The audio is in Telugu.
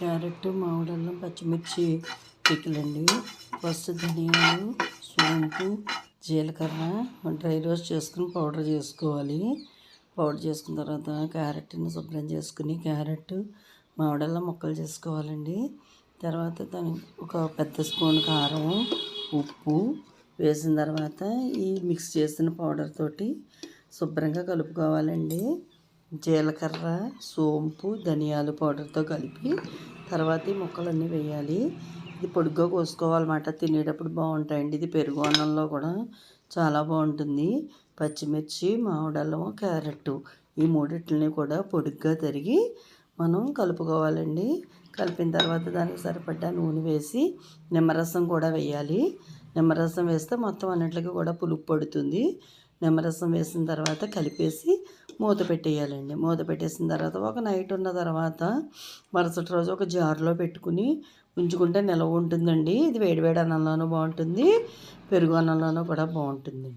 క్యారెట్ మామిడల్లం పచ్చిమిర్చి పికిలండి. ఫస్ట్ ధనియాలు సోంపు జీలకర్ర డ్రై రోస్ట్ చేసుకుని పౌడర్ చేసుకోవాలి. పౌడర్ చేసుకున్న తర్వాత క్యారెట్ని శుభ్రం చేసుకుని క్యారెట్ మామిడల్లం ముక్కలు చేసుకోవాలండి. తర్వాత దాని ఒక పెద్ద స్పూన్ కారం ఉప్పు వేసిన తర్వాత ఈ మిక్స్ చేసిన పౌడర్ తోటి శుభ్రంగా కలుపుకోవాలండి. జీలకర్ర సోంపు ధనియాల పౌడర్తో కలిపి తర్వాత ఈ ముక్కలన్నీ వేయాలి. ఇది పొడుగ్గా కోసుకోవాలన్నమాట. తినేటప్పుడు బాగుంటాయండి. ఇది పెరుగు అన్నంలో కూడా చాలా బాగుంటుంది. పచ్చిమిర్చి మామిడల్లం క్యారెట్ ఈ మూడిట్లని కూడా పొడుగ్గా తరిగి మనం కలుపుకోవాలండి. కలిపిన తర్వాత దానికి సరిపడ్డ నూనె వేసి నిమ్మరసం కూడా వేయాలి. నిమ్మరసం వేస్తే మొత్తం అన్నింటికి కూడా పులుపు పడుతుంది. నిమ్మరసం వేసిన తర్వాత కలిపేసి మూత పెట్టేయాలండి. మూత పెట్టేసిన తర్వాత ఒక నైట్ ఉన్న తర్వాత మరుసటి రోజు ఒక జార్లో పెట్టుకుని ఉంచుకుంటే నిలవ ఉంటుందండి. ఇది వేడివేడి అన్నంలోనూ బాగుంటుంది పెరుగు అన్నంలోనూ కూడా బాగుంటుంది